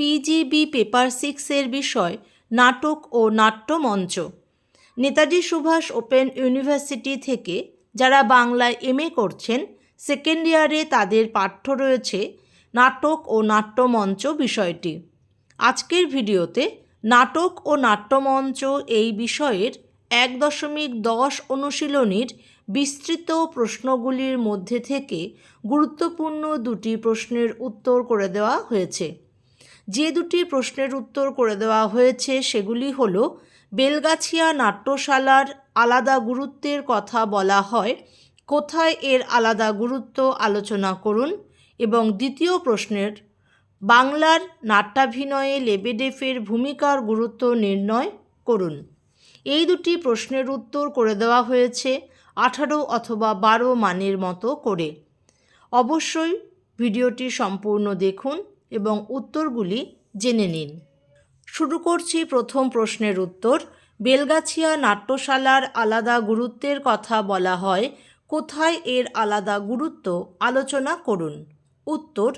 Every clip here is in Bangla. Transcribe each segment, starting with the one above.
পিজিবি পেপার সিক্সের বিষয়, নাটক ও নাট্যমঞ্চ। নেতাজি সুভাষ ওপেন ইউনিভার্সিটি থেকে যারা বাংলায় এমএ করছেন, সেকেন্ড ইয়ারে তাদের পাঠ্য রয়েছে নাটক ও নাট্যমঞ্চ বিষয়টি। আজকের ভিডিওতে নাটক ও নাট্যমঞ্চ এই বিষয়ের এক দশমিক দশ অনুশীলনীর বিস্তৃত প্রশ্নগুলির মধ্যে থেকে গুরুত্বপূর্ণ দুটি প্রশ্নের উত্তর করে দেওয়া হয়েছে। যে দুটি প্রশ্নের উত্তর করে দেওয়া হয়েছে সেগুলি হল, বেলগাছিয়া নাট্যশালার আলাদা গুরুত্বের কথা বলা হয়, কোথায় এর আলাদা গুরুত্ব আলোচনা করুন, এবং দ্বিতীয় প্রশ্নের, বাংলার নাট্যাভিনয়ে লেবেডেফের ভূমিকার গুরুত্ব নির্ণয় করুন। এই দুটি প্রশ্নের উত্তর করে দেওয়া হয়েছে আঠারো অথবা বারো মানের মতো করে। অবশ্যই ভিডিওটি সম্পূর্ণ দেখুন এবং উত্তরগুলি জেনে নিন। শুরু করছি প্রথম প্রশ্নের উত্তর। বেলগাছিয়া নাট্যশালার আলাদা গুরুত্বের কথা বলা হয়। কোথায় এর আলাদা গুরুত্ব? আলোচনা করুন। উত্তর,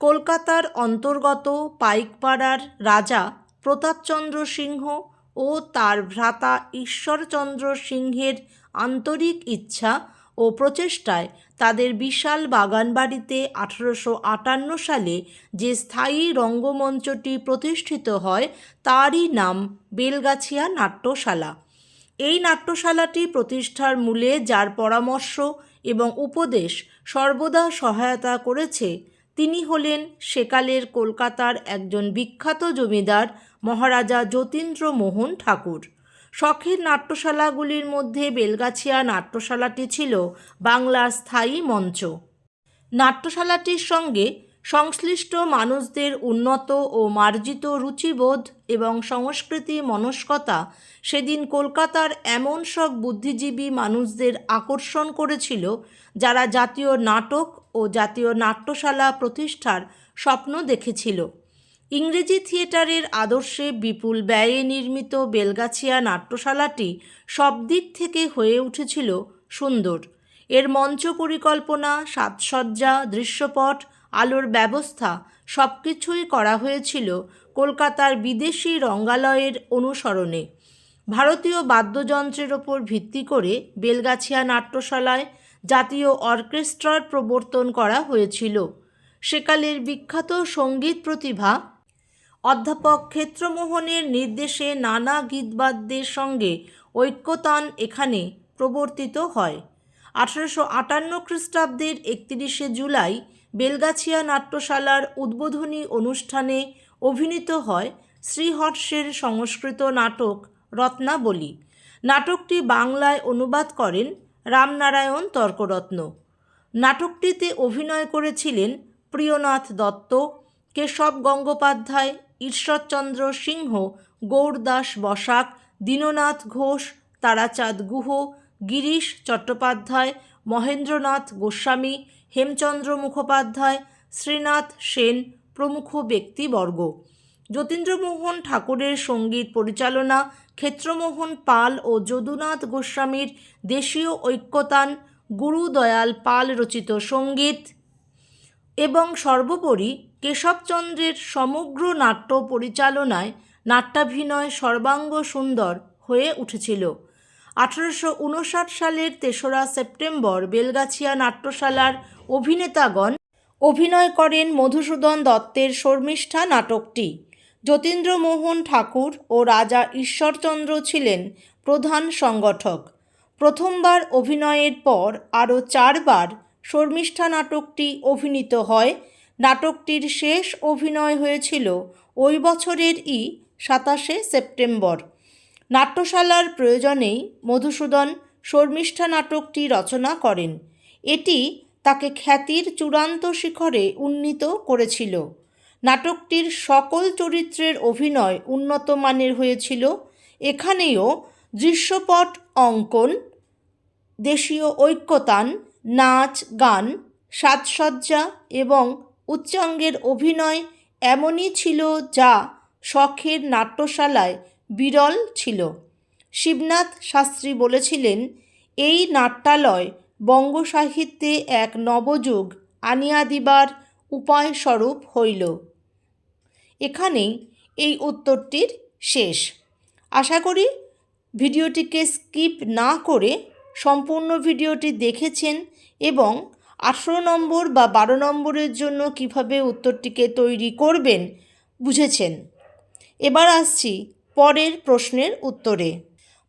কলকাতার অন্তর্গত পাইকপাড়ার রাজা প্রতাপচন্দ্র সিংহ ও তার ভ্রাতা ঈশ্বরচন্দ্র সিংহের আন্তরিক ইচ্ছা ও প্রচেষ্টায় তাদের বিশাল বাগানবাড়িতে আঠারোশো আটান্ন সালে যে স্থায়ী রঙ্গমঞ্চটি প্রতিষ্ঠিত হয়, তারই নাম বেলগাছিয়া নাট্যশালা। এই নাট্যশালাটি প্রতিষ্ঠার মূলে যার পরামর্শ এবং উপদেশ সর্বদা সহায়তা করেছে, তিনি হলেন সেকালের কলকাতার একজন বিখ্যাত জমিদার মহারাজা যতীন্দ্র মোহন ঠাকুর। শখের নাট্যশালাগুলির মধ্যে বেলগাছিয়া নাট্যশালাটি ছিল বাংলার স্থায়ী মঞ্চ। নাট্যশালাটির সঙ্গে সংশ্লিষ্ট মানুষদের উন্নত ও মার্জিত রুচিবোধ এবং সংস্কৃতি মনস্কতা সেদিন কলকাতার এমন সব বুদ্ধিজীবী মানুষদের আকর্ষণ করেছিল যারা জাতীয় নাটক ও জাতীয় নাট্যশালা প্রতিষ্ঠার স্বপ্ন দেখেছিল। ইংরেজি থিয়েটারের আদর্শে বিপুল ব্যয়ে নির্মিত বেলগাছিয়া নাট্যশালাটি সব দিক থেকে হয়ে উঠেছিল সুন্দর। এর মঞ্চ পরিকল্পনা, সাজসজ্জা, দৃশ্যপট, আলোর ব্যবস্থা সব কিছুই করা হয়েছিল কলকাতার বিদেশি রঙ্গালয়ের অনুসরণে। ভারতীয় বাদ্যযন্ত্রের ওপর ভিত্তি করে বেলগাছিয়া নাট্যশালায় জাতীয় অর্কেস্ট্রার প্রবর্তন করা হয়েছিল। সেকালের বিখ্যাত সংগীত প্রতিভা অধ্যাপক ক্ষেত্রমোহনের নির্দেশে নানা গীতবাদ্যের সঙ্গে ঐক্যতান এখানে প্রবর্তিত হয়। আঠারোশো আটান্ন খ্রিস্টাব্দের একত্রিশে জুলাই বেলগাছিয়া নাট্যশালার উদ্বোধনী অনুষ্ঠানে অভিনীত হয় শ্রীহর্ষের সংস্কৃত নাটক রত্নাবলী। নাটকটি বাংলায় অনুবাদ করেন রামনারায়ণ তর্করত্ন। নাটকটিতে অভিনয় করেছিলেন প্রিয়নাথ দত্ত, কেশব গঙ্গোপাধ্যায় ঈশ্বরচন্দ্র সিংহ, গৌরদাস বসাক, দীননাথ ঘোষ, তারাচাঁদ গুহ, গিরিশ চট্টোপাধ্যায়, মহেন্দ্রনাথ গোস্বামী, হেমচন্দ্র মুখোপাধ্যায়, শ্রীনাথ সেন প্রমুখ ব্যক্তিবর্গ। যতীন্দ্রমোহন ঠাকুরের সংগীত পরিচালনা, ক্ষেত্রমোহন পাল ও যদুনাথ গোস্বামীর দেশীয় ঐক্যতান, গুরুদয়াল পাল রচিত সংগীত এবং সর্বোপরি কেশবচন্দ্রের সমগ্র নাট্য পরিচালনায় নাট্যাভিনয় সর্বাঙ্গ সুন্দর হয়ে উঠেছিল। আঠারোশো উনষাট সালের তেসরা সেপ্টেম্বর বেলগাছিয়া নাট্যশালার অভিনেতাগণ অভিনয় করেন মধুসূদন দত্তের শর্মিষ্ঠা নাটকটি। যতীন্দ্রমোহন ঠাকুর ও রাজা ঈশ্বরচন্দ্র ছিলেন প্রধান সংগঠক। প্রথমবার অভিনয়ের পর আরও চারবার শর্মিষ্ঠা নাটকটি অভিনীত হয় নাটকটির শেষ অভিনয় হয়েছিল ওই বছরের ই, সাতাশে সেপ্টেম্বর। নাট্যশালার প্রয়োজনেই মধুসূদন শর্মিষ্ঠা নাটকটি রচনা করেন। এটি তাকে খ্যাতির চূড়ান্ত শিখরে উন্নীত করেছিল। নাটকটির সকল চরিত্রের অভিনয় উন্নত মানের হয়েছিল। এখানেও দৃশ্যপট অঙ্কন, দেশীয় ঐক্যতান, নাচ, গান, সাজসজ্জা এবং উচ্চাঙ্গের অভিনয় এমনই ছিল যা শখের নাট্যশালায় বিরল ছিল। শিবনাথ শাস্ত্রী বলেছিলেন, এই নাট্যালয় বঙ্গসাহিত্যে এক নবযুগ আনিয়া দিবার উপায়স্বরূপ হইল। এখানেই এই উত্তরটির শেষ। আশা করি ভিডিওটিকে স্কিপ না করে সম্পূর্ণ ভিডিওটি দেখেছেন এবং আঠেরো নম্বর বা বারো নম্বরের জন্য কীভাবে উত্তরটিকে তৈরি করবেন বুঝেছেন। এবার আসছি পরের প্রশ্নের উত্তরে।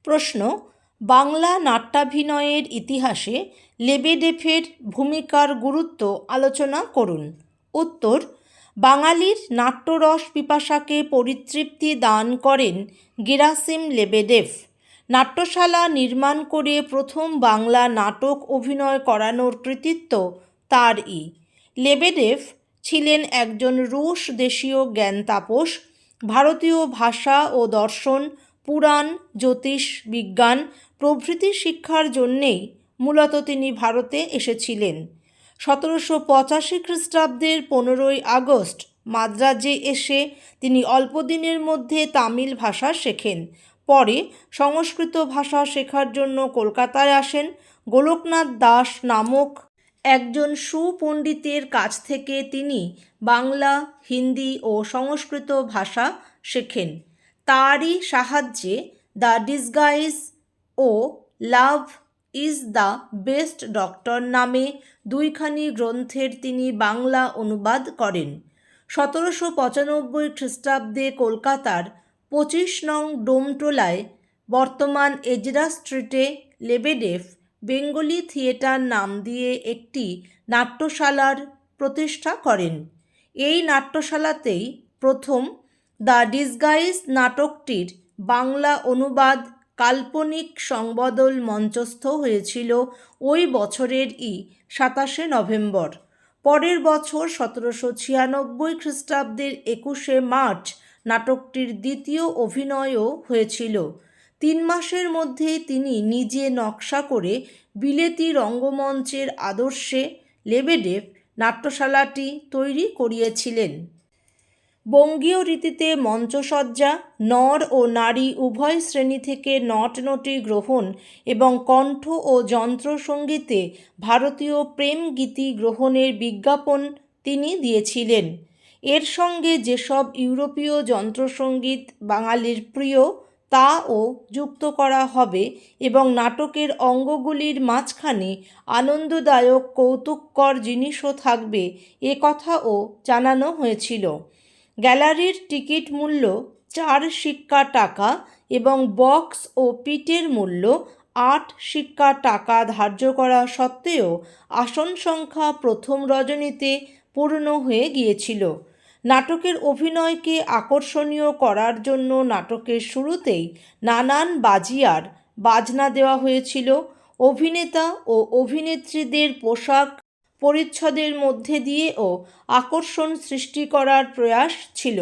প্রশ্ন, বাংলা নাট্যাভিনয়ের ইতিহাসে লেবেডেফের ভূমিকার গুরুত্ব আলোচনা করুন। উত্তর, বাঙালির নাট্যরস পিপাসাকে পরিতৃপ্তি দান করেন গেরাসিম লেবেডেভ নাট্যশালা নির্মাণ করে প্রথম বাংলা নাটক অভিনয় করানোর কৃতিত্ব তারই লেবেডেভ ছিলেন একজন রুশ দেশীয় জ্ঞান তাপস, ভারতীয় ভাষা ও দর্শন, পুরাণ, জ্যোতিষ, বিজ্ঞান, প্রভৃতি শিক্ষার জন্যেই মূলত তিনি ভারতে এসেছিলেন। সতেরোশো পঁচাশি খ্রিস্টাব্দের পনেরোই আগস্ট মাদ্রাজে এসে তিনি অল্পদিনের মধ্যে তামিল ভাষা শেখেন। পরে সংস্কৃত ভাষা শেখার জন্য কলকাতায় আসেন গোলকনাথ দাস নামক একজন সুপণ্ডিতের কাছ থেকে তিনি বাংলা, হিন্দি ও সংস্কৃত ভাষা শেখেন। তারই সাহায্যে the disguise O love is the best doctor নামে দুইখানি গ্রন্থের তিনি বাংলা অনুবাদ করেন। সতেরোশো পঁচানব্বই খ্রিস্টাব্দে কলকাতার পঁচিশ নং ডোমটোলায় বর্তমান এজরা স্ট্রিটে লেবেডেফ বেঙ্গলি থিয়েটার নাম দিয়ে একটি নাট্যশালার প্রতিষ্ঠা করেন। এই নাট্যশালাতেই প্রথম দ্য ডিসগাইজ নাটকটির বাংলা অনুবাদ কাল্পনিক সংবদল মঞ্চস্থ হয়েছিল ওই বছরের ই সাতাশে নভেম্বর। পরের বছর সতেরোশো ছিয়ানব্বই খ্রিস্টাব্দের একুশে মার্চ নাটকটির দ্বিতীয় অভিনয়ও হয়েছিল। তিন মাসের মধ্যেই তিনি নিজে নকশা করে বিলেতি রঙ্গমঞ্চের আদর্শে লেবেডেভ নাট্যশালাটি তৈরি করিয়েছিলেন। বঙ্গীয় রীতিতে মঞ্চসজ্জা, নর ও নারী উভয় শ্রেণি থেকে নটনটি গ্রহণ এবং কণ্ঠ ও যন্ত্রসঙ্গীতে ভারতীয় প্রেম গীতি গ্রহণের বিজ্ঞাপন তিনি দিয়েছিলেন। এর সঙ্গে যেসব ইউরোপীয় যন্ত্রসঙ্গীত বাঙালির প্রিয়, তাও যুক্ত করা হবে এবং নাটকের অঙ্গগুলির মাঝখানে আনন্দদায়ক কৌতুককর জিনিসও থাকবে এ কথাও জানানো হয়েছিল। গ্যালারির টিকিট মূল্য চার সিক্কা টাকা এবং বক্স ও পিটের মূল্য আট সিক্কা টাকা ধার্য করা সত্ত্বেও আসন সংখ্যা প্রথম রজনীতে পূর্ণ হয়ে গিয়েছিল। নাটকের অভিনয়কে আকর্ষণীয় করার জন্য নাটকের শুরুতেই নানান বাজিয়ার বাজনা দেওয়া হয়েছিল। অভিনেতা ও অভিনেত্রীদের পোশাক পরিচ্ছদের মধ্যে দিয়েও আকর্ষণ সৃষ্টি করার প্রয়াস ছিল।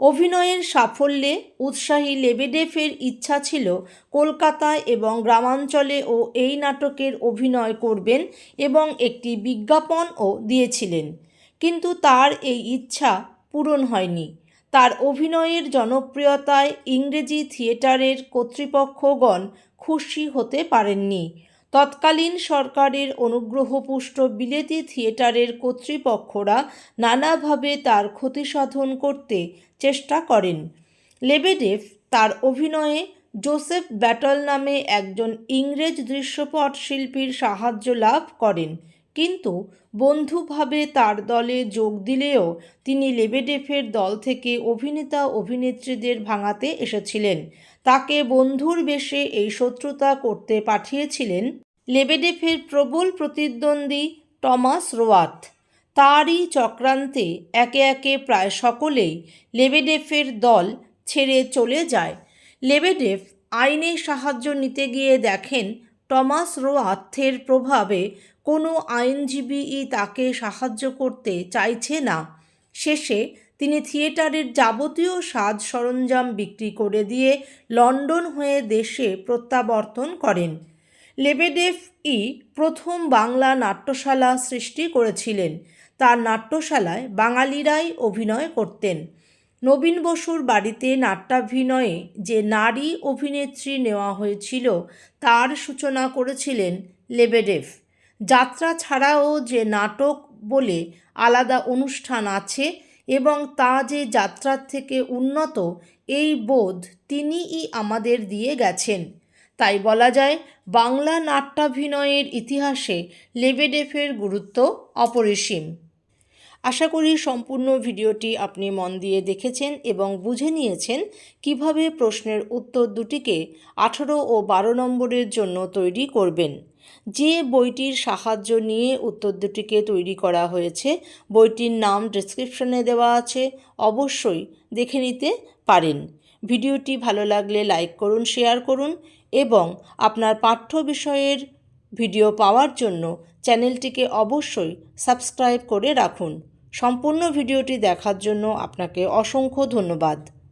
অভিনয়ের সাফল্যে উৎসাহী লেবেডেফের ইচ্ছা ছিল কলকাতায় এবং গ্রামাঞ্চলে ও এই নাটকের অভিনয় করবেন এবং একটি বিজ্ঞাপনও দিয়েছিলেন। কিন্তু তার এই ইচ্ছা পূরণ হয়নি। তার অভিনয়ের জনপ্রিয়তায় ইংরেজি থিয়েটারের কর্তৃপক্ষগণ খুশি হতে পারেননি। তৎকালীন সরকারের অনুগ্রহপুষ্ট বিলেতি থিয়েটারের কর্তৃপক্ষরা নানাভাবে তার ক্ষতিসাধন করতে চেষ্টা করেন। লেবেডেভ তার অভিনয়ে জোসেফ ব্যাটল নামে একজন ইংরেজ দৃশ্যপট শিল্পীর সাহায্য লাভ করেন। কিন্তু বন্ধুভাবে তার দলে যোগ দিলেও তিনি লেবেডেফের দল থেকে অভিনেতা অভিনেত্রীদের ভাঙাতে এসেছিলেন। তাকে বন্ধুর বেশে এই শত্রুতা করতে পাঠিয়েছিলেন লেবেডেফের প্রবল প্রতিদ্বন্দ্বী টমাস রোয়াত। তারই চক্রান্তে একে একে প্রায় সকলেই লেবেডেফের দল ছেড়ে চলে যায়। লেবেডেফ আইনের সাহায্য নিতে গিয়ে দেখেন টমাস রোয়াথের প্রভাবে কোনো আইনজীবীই তাকে সাহায্য করতে চাইছে না। শেষে তিনি থিয়েটারের যাবতীয় সাজ সরঞ্জাম বিক্রি করে দিয়ে লন্ডন হয়ে দেশে প্রত্যাবর্তন করেন। লেবেডেফ ই প্রথম বাংলা নাট্যশালা সৃষ্টি করেছিলেন। তার নাট্যশালায় বাঙালিরাই অভিনয় করতেন। নবীন বসুর বাড়িতে নাট্যাভিনয়ে যে নারী অভিনেত্রী নেওয়া হয়েছিল, তার সূচনা করেছিলেন লেবেডেভ। যাত্রা ছাড়াও যে নাটক বলে আলাদা অনুষ্ঠান আছে এবং তা যে যাত্রার থেকে উন্নত, এই বোধ তিনিই আমাদের দিয়ে গেছেন। তাই বলা যায়, বাংলা নাট্যাভিনয়ের ইতিহাসে লেবেডেফের গুরুত্ব অপরিসীম। আশা করি সম্পূর্ণ ভিডিওটি আপনি মন দিয়ে দেখেছেন এবং বুঝে নিয়েছেন কীভাবে প্রশ্নের উত্তর দুটিকে আঠেরো ও বারো নম্বরের জন্য তৈরি করবেন। যে বইটির সাহায্য নিয়ে উত্তর দুটিকে তৈরি করা হয়েছে, বইটির নাম ডেসক্রিপশনে দেওয়া আছে, অবশ্যই দেখে নিতে পারেন। ভিডিওটি ভালো লাগলে লাইক করুন শেয়ার করুন এবং আপনার পাঠ্য বিষয়ের ভিডিও পাওয়ার জন্য চ্যানেলটিকে অবশ্যই সাবস্ক্রাইব করে রাখুন। সম্পূর্ণ ভিডিওটি দেখার জন্য আপনাকে অসংখ্য ধন্যবাদ।